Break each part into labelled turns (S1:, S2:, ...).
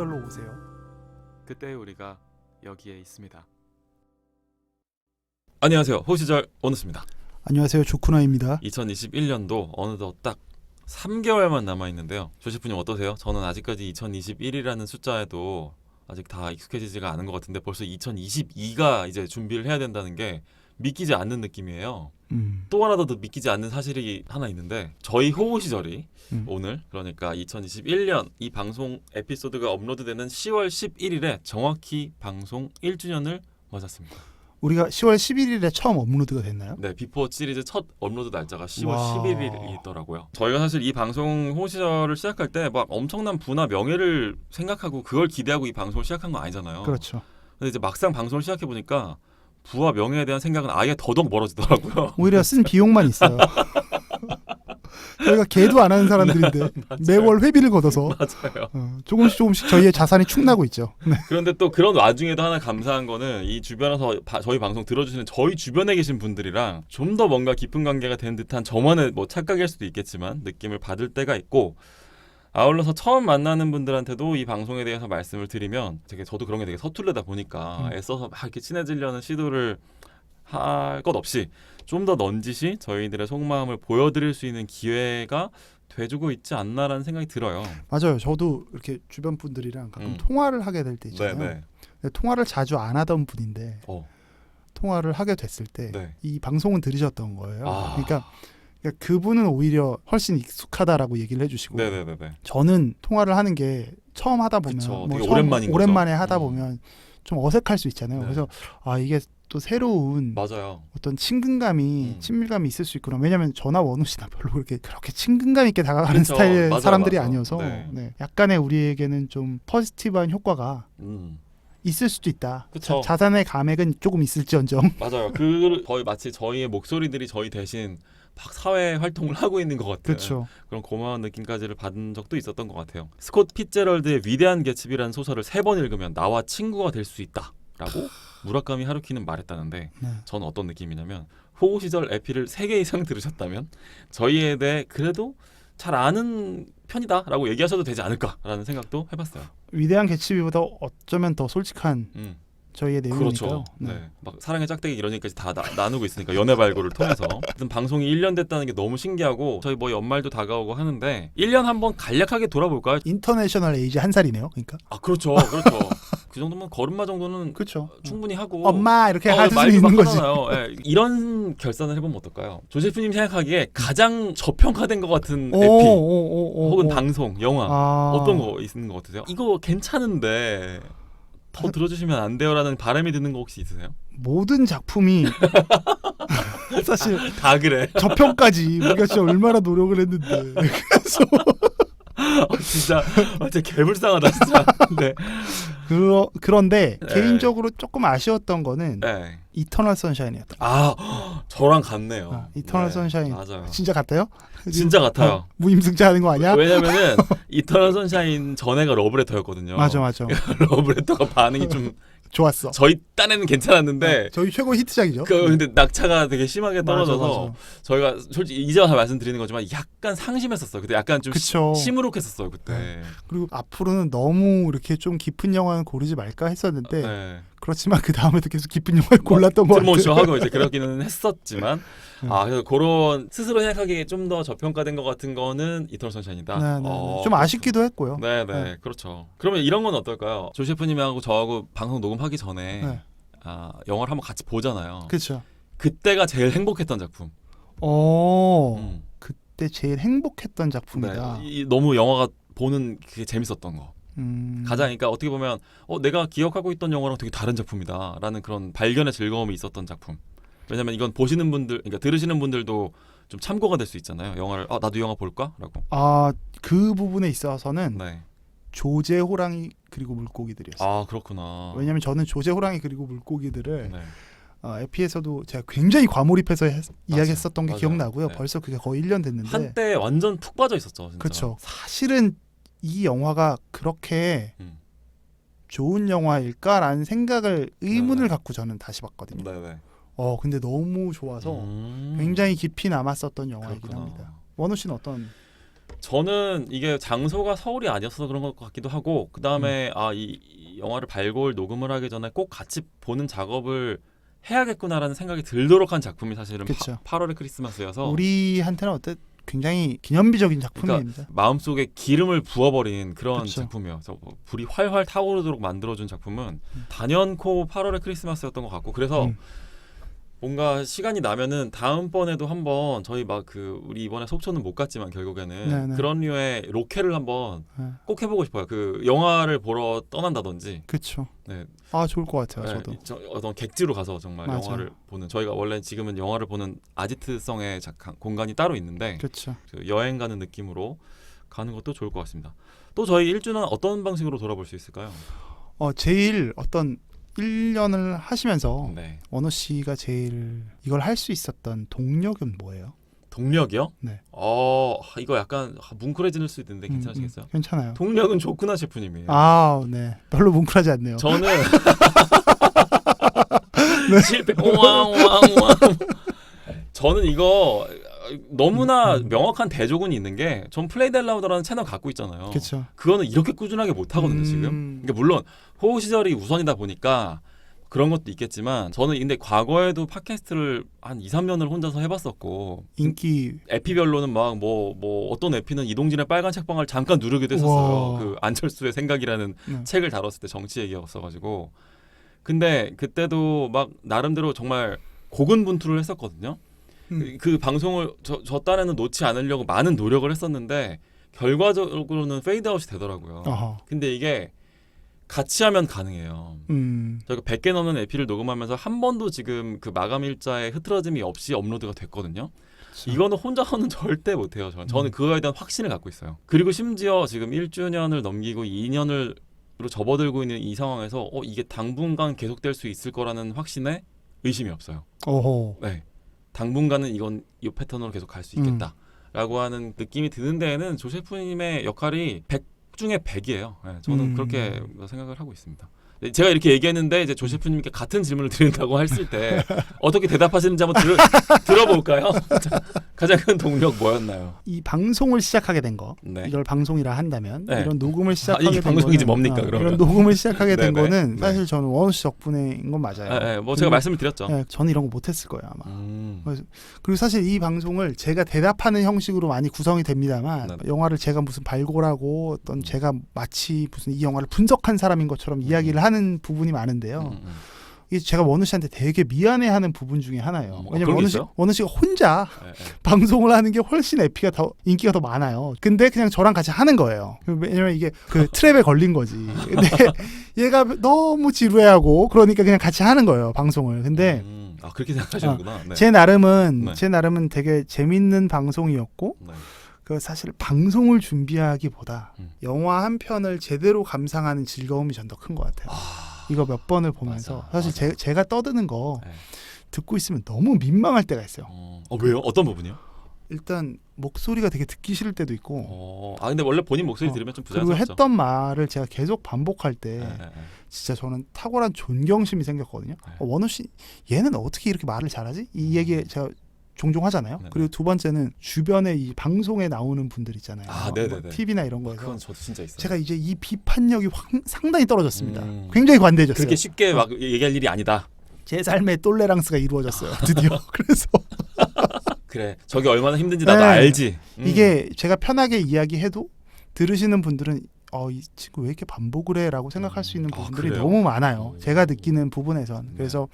S1: 시절로 오세요.
S2: 그때 우리가 여기에 있습니다. 안녕하세요. 호시절 오너스입니다.
S1: 안녕하세요. 조쿠나입니다.
S2: 2021년도 어느덧 딱 3개월만 남아 있는데요. 조시프님 어떠세요? 저는 아직까지 2021이라는 숫자에도 아직 다 익숙해지지가 않은 것 같은데 벌써 2022가 이제 준비를 해야 된다는 게 믿기지 않는 느낌이에요.
S1: 음.
S2: 또 하나 더 믿기지 않는 사실이 하나 있는데 저희 호우 시절이
S1: 음.
S2: 오늘 그러니까 2021년 이 방송 에피소드가 업로드되는 10월 11일에 정확히 방송 1주년을 맞았습니다.
S1: 우리가 10월 11일에 처음 업로드가 됐나요?
S2: 네, 비포 시리즈 첫 업로드 날짜가 10월
S1: 와.
S2: 11일이더라고요. 저희가 사실 이 방송 호우 시절을 시작할 때 막 엄청난 부나 명예를 생각하고 그걸 기대하고 이 방송을 시작한 건 아니잖아요.
S1: 그렇죠.
S2: 근데 이제 막상 방송을 시작해 보니까 부와 명예에 대한 생각은 아예 더더욱 멀어지더라고요.
S1: 오히려 쓴 비용만 있어요. 저희가 개도 안 하는 사람들인데 매월 회비를 걷어서
S2: 맞아요.
S1: 어, 조금씩 조금씩 저희의 자산이 축나고 있죠. 네.
S2: 그런데 또 그런 와중에도 하나 감사한 거는 이 주변에서 바- 저희 방송 들어주시는 저희 주변에 계신 분들이랑 좀 더 뭔가 깊은 관계가 된 듯한 저만의 뭐 착각일 수도 있겠지만 느낌을 받을 때가 있고 아울러서 처음 만나는 분들한테도 이 방송에 대해서 말씀을 드리면 되게 저도 그런 게 되게 서툴르다 보니까
S1: 음.
S2: 애써서 막 이렇게 친해지려는 시도를 할 것 없이 좀 더 넌지시 저희들의 속마음을 보여드릴 수 있는 기회가 돼주고 있지 않나라는 생각이 들어요.
S1: 맞아요. 저도 이렇게 주변 분들이랑 가끔
S2: 음.
S1: 통화를 하게 될 때 있잖아요.
S2: 네네.
S1: 근데 통화를 자주 안 하던 분인데
S2: 어,
S1: 통화를 하게 됐을 때이
S2: 네.
S1: 방송은 들으셨던 거예요.
S2: 아.
S1: 그러니까, 그러니까 그분은 오히려 훨씬 익숙하다라고 얘기를 해주시고
S2: 네네네네.
S1: 저는 통화를 하는 게 처음 하다 보면
S2: 그쵸.
S1: 뭐
S2: 되게
S1: 처음
S2: 오랜만인 거죠.
S1: 오랜만에 하다
S2: 음.
S1: 보면 좀 어색할 수 있잖아요.
S2: 네.
S1: 그래서 아 이게 또 새로운
S2: 맞아요.
S1: 어떤 친근감이
S2: 음.
S1: 친밀감이 있을 수 있구나. 왜냐하면 저나 원우 씨나 별로 그렇게 그렇게 친근감 있게 다가가는
S2: 그쵸.
S1: 스타일의
S2: 맞아요,
S1: 사람들이
S2: 맞아요.
S1: 아니어서
S2: 네.
S1: 네. 약간의 우리에게는 좀 포지티브한 효과가
S2: 음.
S1: 있을 수도 있다.
S2: 그쵸.
S1: 자, 산의 감액은 조금 있을지언정.
S2: 맞아요. 그 거의 마치 저희의 목소리들이 저희 대신 막 사회 활동을 하고 있는 것 같은
S1: 그렇죠.
S2: 그런 고마운 느낌까지를 받은 적도 있었던 것 같아요. 스콧 피제럴드의 위대한 개츠비라는 소설을 세 번 읽으면 나와 친구가 될 수 있다라고 무라카미 하루키는 말했다는데
S1: 네.
S2: 저는 어떤 느낌이냐면 호우 시절 에피를 세 개 이상 들으셨다면 저희에 대해 그래도 잘 아는 편이다라고 얘기하셔도 되지 않을까라는 생각도 해봤어요.
S1: 위대한 개츠비보다 어쩌면 더 솔직한
S2: 음.
S1: 저희의 내용이니까요.
S2: 그렇죠. 네. 막 사랑의 짝대기 이런 얘기까지 다 나, 나누고 있으니까 연애 발굴을 통해서. 하여튼 방송이 1년 됐다는 게 너무 신기하고 저희 뭐 연말도 다가오고 하는데 1년 한번 간략하게 돌아볼까요?
S1: 인터내셔널 에이지 한 살이네요. 그러니까.
S2: 아 그렇죠. 그렇죠. 그 정도면 걸음마 정도는
S1: 그렇죠.
S2: 충분히 하고
S1: 엄마 이렇게
S2: 어,
S1: 할수
S2: 말도
S1: 있는
S2: 막
S1: 거지.
S2: 예, 이런 결산을 해보면 어떨까요? 조세프님 생각하기에 가장 저평가된 것 같은
S1: 오,
S2: 에피
S1: 오, 오, 오,
S2: 혹은
S1: 오.
S2: 방송, 영화
S1: 아.
S2: 어떤 거 있는 것 같으세요? 이거 괜찮은데 더 들어주시면 안 돼요라는 바람이 드는 거 혹시 있으세요?
S1: 모든 작품이 사실
S2: 다 그래.
S1: 저편까지 우리가 진짜 얼마나 노력을 했는데 그래서
S2: 어, 진짜 어, 진짜 개불쌍하다 진짜. 네.
S1: 그러, 그런데
S2: 네.
S1: 개인적으로 조금 아쉬웠던 거는
S2: 네.
S1: 이터널 선샤인이었다.
S2: 아 저랑 같네요.
S1: 아, 이터널 선샤인.
S2: 맞아요.
S1: 진짜 같아요?
S2: 진짜 같아요.
S1: 어, 무임승차 하는 거 아니야?
S2: 왜냐면은 이터널 선샤인 전에가 러브레터였거든요.
S1: 맞아 맞아.
S2: 러브레터가 반응이 좀
S1: 좋았어.
S2: 저희 딴에는 괜찮았는데
S1: 어, 저희 최고 히트작이죠.
S2: 그 근데 낙차가 되게 심하게
S1: 맞아,
S2: 떨어져서
S1: 맞아.
S2: 저희가 솔직히 이제 와서 말씀드리는 거지만 약간 상심했었어요. 그때 약간 좀
S1: 그쵸.
S2: 시, 시무룩했었어요 그때.
S1: 그리고 앞으로는 너무 이렇게 좀 깊은 영화는 고르지 말까 했었는데
S2: 네.
S1: 그렇지만 그 다음에도 계속 깊은 영화를 골랐던 것 같아요.
S2: 트모쇼 하고 이제 그러기는 했었지만
S1: 음.
S2: 아 그래서 그런 스스로 생각하기에 좀 더 저평가된 것 같은 거는 이터널 선샤인이다.
S1: 네, 네, 네.
S2: 어,
S1: 좀 아쉽기도 했고요.
S2: 네네
S1: 네.
S2: 그렇죠. 그러면 이런 건 어떨까요? 조 셰프님하고 저하고 방송 녹음 하기 전에
S1: 네.
S2: 아, 영화를 한번 같이 보잖아요.
S1: 그렇죠.
S2: 그때가 제일 행복했던 작품.
S1: 어
S2: 음.
S1: 그때 제일 행복했던 작품이다.
S2: 네. 이, 너무 영화가 보는 그게 재밌었던 거.
S1: 음.
S2: 가장 그러니까 어떻게 보면 어 내가 기억하고 있던 영화랑 되게 다른 작품이다라는 그런 발견의 즐거움이 있었던 작품. 왜냐면 이건 보시는 분들, 그러니까 들으시는 분들도 좀 참고가 될 수 있잖아요. 영화를 아 나도 영화 볼까라고.
S1: 아 그 부분에 있어서는
S2: 네.
S1: 조제 호랑이 그리고 물고기들이었어요.
S2: 아 그렇구나.
S1: 왜냐면 저는 조제 호랑이 그리고 물고기들을
S2: 네.
S1: 어, 에피에서도 제가 굉장히 과몰입해서 했- 이야기했었던 게
S2: 맞아요.
S1: 기억나고요.
S2: 네.
S1: 벌써 그게 거의 1년 됐는데.
S2: 한때 완전 푹 빠져 있었죠. 진짜.
S1: 그렇죠. 사실은 이 영화가 그렇게
S2: 음.
S1: 좋은 영화일까라는 생각을 의문을
S2: 네.
S1: 갖고 저는 다시 봤거든요.
S2: 네네.
S1: 어 근데 너무 좋아서
S2: 음.
S1: 굉장히 깊이 남았었던 영화이긴. 합니다. 원우 씨는 어떤?
S2: 저는 이게 장소가 서울이 아니었어서 그런 것 같기도 하고 그 다음에 아이 영화를 발골 녹음을 하기 전에 꼭 같이 보는 작업을 해야겠구나라는 생각이 들도록 한 작품이 사실은
S1: 그쵸.
S2: 파, 8월의 크리스마스여서
S1: 우리한테는 어때 굉장히 기념비적인 작품입니다.
S2: 마음속에 기름을 부어버린 그런
S1: 그쵸.
S2: 작품이에요. 그래서 뭐 불이 활활 타오르도록 만들어준 작품은 단연코 8월의 크리스마스였던 것 같고 그래서
S1: 음.
S2: 뭔가 시간이 나면은 다음번에도 한번 저희 막 그 우리 이번에 속초는 못 갔지만 결국에는
S1: 네, 네.
S2: 그런 류의 로케를 한번
S1: 네.
S2: 꼭 해보고 싶어요. 그 영화를 보러 떠난다든지
S1: 그렇죠.
S2: 네,
S1: 아 좋을 것 같아요.
S2: 네,
S1: 저도.
S2: 저- 어떤 객지로 가서 정말
S1: 맞아요.
S2: 영화를 보는 저희가 원래 지금은 영화를 보는 아지트성의 자- 가- 공간이 따로 있는데
S1: 그렇죠.
S2: 그 여행 가는 느낌으로 가는 것도 좋을 것 같습니다. 또 저희 1주년 어떤 방식으로 돌아볼 수 있을까요?
S1: 어 제일 어떤 1년을 하시면서
S2: 네.
S1: 원호 씨가 제일 이걸 할 수 있었던 동력은 뭐예요?
S2: 동력이요?
S1: 네.
S2: 어 이거 약간 뭉클해질 수 있는데
S1: 음,
S2: 괜찮으시겠어요?
S1: 음, 괜찮아요.
S2: 동력은 좋구나 셰프님이에요.
S1: 아, 네. 별로 뭉클하지 않네요.
S2: 저는
S1: 네.
S2: 실패 오왕오왕오왕 저는 이거 너무나
S1: 음, 음.
S2: 명확한 대조군이 있는 게 전 플레이 델라우더라는 채널 갖고 있잖아요.
S1: 그렇죠.
S2: 그거는 이렇게 꾸준하게 못 하거든요 지금.
S1: 음.
S2: 그러니까 물론 호우 시절이 우선이다 보니까 그런 것도 있겠지만 저는 근데 과거에도 팟캐스트를 한 2, 3년을 혼자서 해봤었고
S1: 인기
S2: 에피별로는 막 뭐뭐 어떤 에피는 이동진의 빨간 책방을 잠깐 누르기도 했었어요.
S1: 우와.
S2: 그 안철수의 생각이라는
S1: 네.
S2: 책을 다뤘을 때 정치 얘기였어가지고 근데 그때도 막 나름대로 정말 고군분투를 했었거든요.
S1: 음.
S2: 그, 그 방송을 저, 저 딴에는 놓지 않으려고 많은 노력을 했었는데 결과적으로는 페이드아웃이 되더라고요.
S1: 어허.
S2: 근데 이게 같이 하면 가능해요.
S1: 음.
S2: 저희가 100개 넘는 에피를 녹음하면서 한 번도 지금 그 마감 일자에 흐트러짐이 없이 업로드가 됐거든요.
S1: 그쵸.
S2: 이거는 혼자서는 절대 못해요. 저는. 저는
S1: 음.
S2: 그거에 대한 확신을 갖고 있어요. 그리고 심지어 지금 1주년을 넘기고 2년을 로 접어들고 있는 이 상황에서 어 이게 당분간 계속될 수 있을 거라는 확신에 의심이 없어요.
S1: 오호.
S2: 네. 당분간은 이건 이 패턴으로 계속 갈 수 있겠다. 라고 하는 느낌이 드는 데에는 조 셰프님의 역할이 100 중에 100이에요. 네, 저는
S1: 음.
S2: 그렇게 생각을 하고 있습니다. 네, 제가 이렇게 얘기했는데 이제 조 셰프님께 같은 질문을 드린다고 했을 때 어떻게 대답하시는지 한번 들, 들어볼까요? 자, 가장 큰 동력 뭐였나요?
S1: 이 방송을 시작하게 된 거.
S2: 네.
S1: 이걸 방송이라 한다면
S2: 네.
S1: 이런 녹음을 시작하게
S2: 이게
S1: 된
S2: 방송이지
S1: 거는,
S2: 뭡니까,
S1: 어,
S2: 그러면?
S1: 이런 녹음을 시작하게 된
S2: 네네.
S1: 거는
S2: 네.
S1: 사실 저는 원호 씨 덕분인 건 맞아요.
S2: 네, 네, 뭐 제가
S1: 그리고-
S2: 말씀을 드렸죠.
S1: 네, 저는 이런 거 못했을 거예요 아마.
S2: 음.
S1: 그리고 사실 이 방송을 제가 대답하는 형식으로 많이 구성이 됩니다만
S2: 네.
S1: 영화를 제가 무슨 발굴하고 어떤 제가 마치 무슨 이 영화를 분석한 사람인 것처럼 이야기를 하는 부분이 많은데요.
S2: 음, 음.
S1: 이게 제가 원우 씨한테 되게 미안해하는 부분 중에 하나예요.
S2: 음, 어,
S1: 왜냐면 원우 씨? 원우 씨가 혼자
S2: 네, 네.
S1: 방송을 하는 게 훨씬 에피가 더 인기가 더 많아요. 근데 그냥 저랑 같이 하는 거예요. 왜냐면 이게 그 트랩에 걸린 거지. 근데 얘가 너무 지루해하고 그러니까 그냥 같이 하는 거예요 방송을. 근데
S2: 음, 아 그렇게 생각하시는구나. 네.
S1: 제 나름은
S2: 네.
S1: 제 나름은 되게 재밌는 방송이었고
S2: 네.
S1: 그 사실 방송을 준비하기보다
S2: 음.
S1: 영화 한 편을 제대로 감상하는 즐거움이 전 더 큰 것 같아요.
S2: 아,
S1: 이거 몇 번을 보면서
S2: 맞아,
S1: 사실
S2: 맞아.
S1: 제, 제가 떠드는 거
S2: 네.
S1: 듣고 있으면 너무 민망할 때가 있어요.
S2: 어, 어, 왜요? 어떤 부분이요?
S1: 일단 목소리가 되게 듣기 싫을 때도 있고
S2: 어, 아 근데 원래 본인 목소리
S1: 어,
S2: 들으면 좀
S1: 그리고
S2: 부자연스럽죠.
S1: 했던 말을 제가 계속 반복할 때
S2: 네, 네, 네.
S1: 진짜 저는 탁월한 존경심이 생겼거든요.
S2: 네.
S1: 어, 원우 씨 얘는 어떻게 이렇게 말을 잘하지? 이 얘기 제가 종종 하잖아요.
S2: 음. 네네.
S1: 그리고 두 번째는 주변에 이 방송에 나오는 분들 있잖아요.
S2: 아, 네네네.
S1: TV나 이런
S2: 아,
S1: 거에서
S2: 그건 저도 진짜 있어요.
S1: 제가 이제 이 비판력이 황- 상당히 떨어졌습니다.
S2: 음.
S1: 굉장히 관대해졌어요.
S2: 그렇게 쉽게 막 얘기할 일이 아니다.
S1: 제 삶의 똘레랑스가 이루어졌어요. 드디어. 그래서
S2: 그래, 저게 얼마나 힘든지 나도
S1: 네.
S2: 알지. 음.
S1: 이게 제가 편하게 이야기해도 들으시는 분들은 어, 이 친구 왜 이렇게 반복을 해 라고 생각할 수 있는
S2: 아,
S1: 부분들이
S2: 그래요?
S1: 너무 많아요.
S2: 오.
S1: 제가 느끼는 부분에선.
S2: 네.
S1: 그래서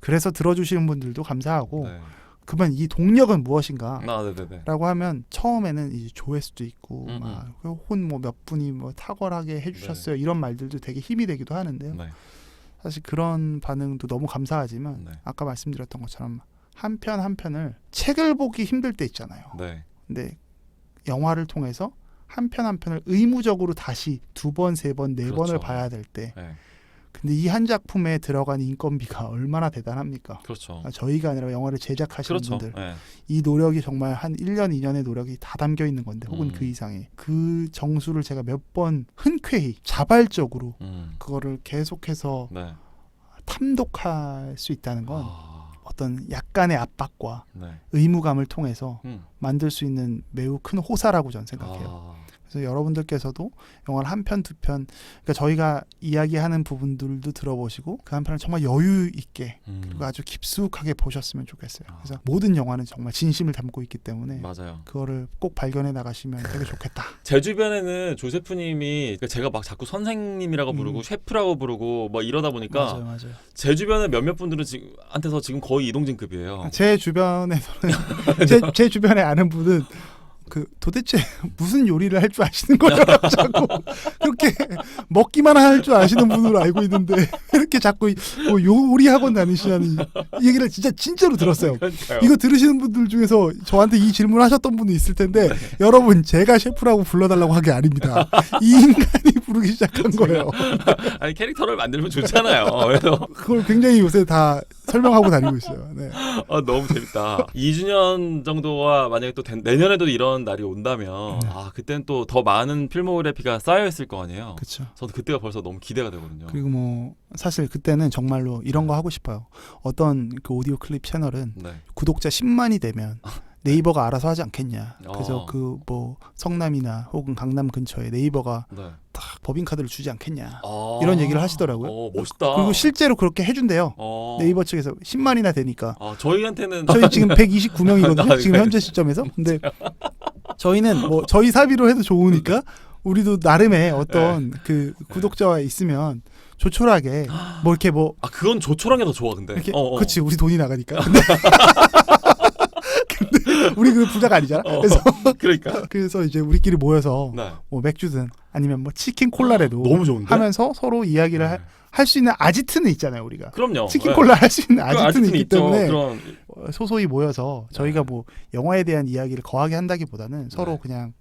S1: 그래서 들어주시는 분들도 감사하고
S2: 네.
S1: 그러면 이 동력은 무엇인가?
S2: 아, 네네네.
S1: 라고 하면 처음에는 이제 조회수도 있고
S2: 음,
S1: 막혼뭐 몇 분이 뭐 탁월하게 해주셨어요 이런 말들도 되게 힘이 되기도 하는데요.
S2: 네.
S1: 사실 그런 반응도 너무 감사하지만
S2: 네.
S1: 아까 말씀드렸던 것처럼 한 편 한 편을 책을 보기 힘들 때 있잖아요.
S2: 네.
S1: 근데 영화를 통해서 한 편 한 편을 의무적으로 다시 두 번, 세 번, 네
S2: 그렇죠.
S1: 번을 봐야 될 때
S2: 네.
S1: 근데 이 한 작품에 들어간 인건비가 얼마나 대단합니까?
S2: 그렇죠.
S1: 아, 저희가 아니라 영화를 제작하시는
S2: 그렇죠.
S1: 분들
S2: 네.
S1: 이 노력이 정말 한 1년, 2년의 노력이 다 담겨 있는 건데 혹은
S2: 음.
S1: 그 이상의 그 정수를 제가 몇 번 흔쾌히 자발적으로
S2: 음.
S1: 그거를 계속해서
S2: 네.
S1: 탐독할 수 있다는 건
S2: 아,
S1: 어떤 약간의 압박과
S2: 네.
S1: 의무감을 통해서
S2: 음.
S1: 만들 수 있는 매우 큰 호사라고 저는 생각해요.
S2: 아,
S1: 그래서 여러분들께서도 영화를 한 편, 두 편, 그러니까 저희가 이야기하는 부분들도 들어보시고 그 한 편을 정말 여유 있게
S2: 음.
S1: 그리고 아주 깊숙하게 보셨으면 좋겠어요.
S2: 아.
S1: 그래서 모든 영화는 정말 진심을 담고 있기 때문에
S2: 맞아요.
S1: 그거를 꼭 발견해 나가시면 되게 좋겠다.
S2: 제 주변에는 조세프님이 그러니까 제가 막 자꾸 선생님이라고 부르고
S1: 음.
S2: 셰프라고 부르고 뭐 이러다 보니까
S1: 맞아요, 맞아요.
S2: 제 주변에 몇몇 분들은 지금 한테서 지금 거의 이동진급이에요.
S1: 제 주변에서는 제, 제 주변에 아는 분은 그 도대체 무슨 요리를 할 줄 아시는 거냐고 자꾸 그렇게 먹기만 할 줄 아시는 분으로 알고 있는데 이렇게 자꾸 뭐 요리 학원 다니시냐는 이 얘기를 진짜 진짜로 들었어요.
S2: 그러니까요.
S1: 이거 들으시는 분들 중에서 저한테 이 질문 하셨던 분도 있을 텐데 여러분 제가 셰프라고 불러달라고 한 게 아닙니다. 이 인간이 부르기 시작한 거예요.
S2: 아니 캐릭터를 만들면 좋잖아요. 그래서
S1: 그걸 굉장히 요새 다 설명하고 다니고 있어요. 네.
S2: 아, 너무 재밌다. 2주년 정도와 만약에 또 된- 내년에도 이런 날이 온다면
S1: 네.
S2: 아 그때는 또 더 많은 필모그래피가 쌓여 있을 거 아니에요.
S1: 그렇죠.
S2: 저도 그때가 벌써 너무 기대가 되거든요.
S1: 그리고 뭐 사실 그때는 정말로 이런 거 하고 싶어요. 어떤 그 오디오 클립 채널은
S2: 네.
S1: 구독자 10만이 되면 네이버가 알아서 하지 않겠냐. 그래서
S2: 어.
S1: 그뭐 성남이나 혹은 강남 근처에 네이버가
S2: 네.
S1: 딱 법인카드를 주지 않겠냐.
S2: 아,
S1: 이런 얘기를 하시더라고요.
S2: 어, 멋있다.
S1: 그리고 실제로 그렇게 해준대요.
S2: 어.
S1: 네이버 측에서 10만이나 되니까.
S2: 아, 저희한테는
S1: 저희 지금 129명이거든요.
S2: 아,
S1: 지금
S2: 네.
S1: 현재 시점에서. 근데 저희는 뭐 저희 사비로 해도 좋으니까 우리도 나름의 어떤
S2: 네.
S1: 그 구독자와 있으면 조촐하게 뭐 이렇게 뭐
S2: 아 그건 조촐한 게 더 좋아 근데.
S1: 이렇게
S2: 어, 어.
S1: 그치 우리 돈이 나가니까. 근데, 우리 그 부자가 아니잖아.
S2: 어.
S1: 그래서
S2: 그러니까.
S1: 그래서 이제 우리끼리 모여서
S2: 네.
S1: 뭐 맥주든 아니면 뭐 치킨 콜라라도
S2: 너무 좋은데.
S1: 하면서 서로 이야기를
S2: 네.
S1: 할 수 있는 아지트는 있잖아요 우리가.
S2: 그럼요.
S1: 치킨
S2: 네.
S1: 콜라 할 수 있는
S2: 그
S1: 아지트는
S2: 아지트는
S1: 있기
S2: 있죠.
S1: 때문에
S2: 그런
S1: 어, 소소히 모여서 저희가
S2: 네.
S1: 뭐 영화에 대한 이야기를 거하게 한다기보다는 서로
S2: 네.
S1: 그냥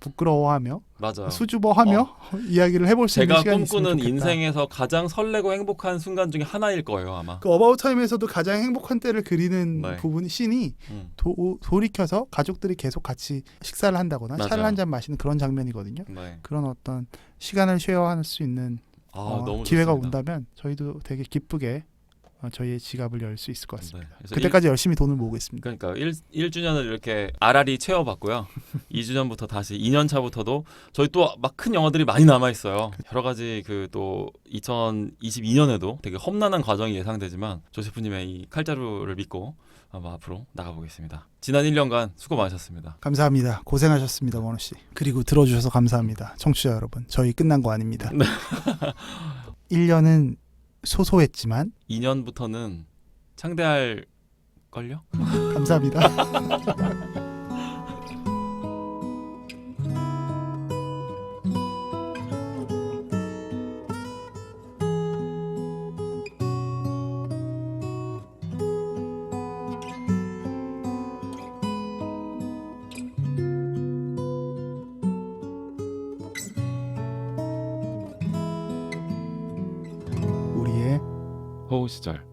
S1: 부끄러워하며
S2: 맞아요.
S1: 수줍어하며 이야기를 해볼 수 있는
S2: 제가
S1: 시간이 있으면
S2: 꿈꾸는
S1: 좋겠다.
S2: 인생에서 가장 설레고 행복한 순간 중에 하나일 거예요 아마.
S1: 그 어바웃 타임에서도 가장 행복한 때를 그리는
S2: 네.
S1: 부분이 씬이
S2: 음.
S1: 도, 돌이켜서 가족들이 계속 같이 식사를 한다거나 차를
S2: 맞아요.
S1: 한 잔 마시는 그런 장면이거든요.
S2: 네.
S1: 그런 어떤 시간을 쉐어할 수 있는
S2: 아
S1: 어,
S2: 너무
S1: 기회가
S2: 좋습니다.
S1: 온다면 저희도 되게 기쁘게 어, 저희의 지갑을 열 수 있을 것 같습니다.
S2: 네.
S1: 그때까지 열심히 돈을 모으겠습니다.
S2: 그러니까 1, 1주년을 이렇게 알알이 채워봤고요. 2주년부터 다시 2년 차부터도 저희 또 막 큰 영화들이 많이 남아 있어요. 여러 가지 그 또 2022년에도 되게 험난한 과정이 예상되지만 조세프님의 이 칼자루를 믿고 아마 앞으로 나가보겠습니다. 지난 1년간 수고 많으셨습니다.
S1: 감사합니다. 고생하셨습니다, 원호 씨. 그리고 들어주셔서 감사합니다, 청취자 여러분. 저희 끝난 거 아닙니다.
S2: 네.
S1: 1년은 소소했지만
S2: 2년부터는 창대할 걸요?
S1: 감사합니다.
S2: 시절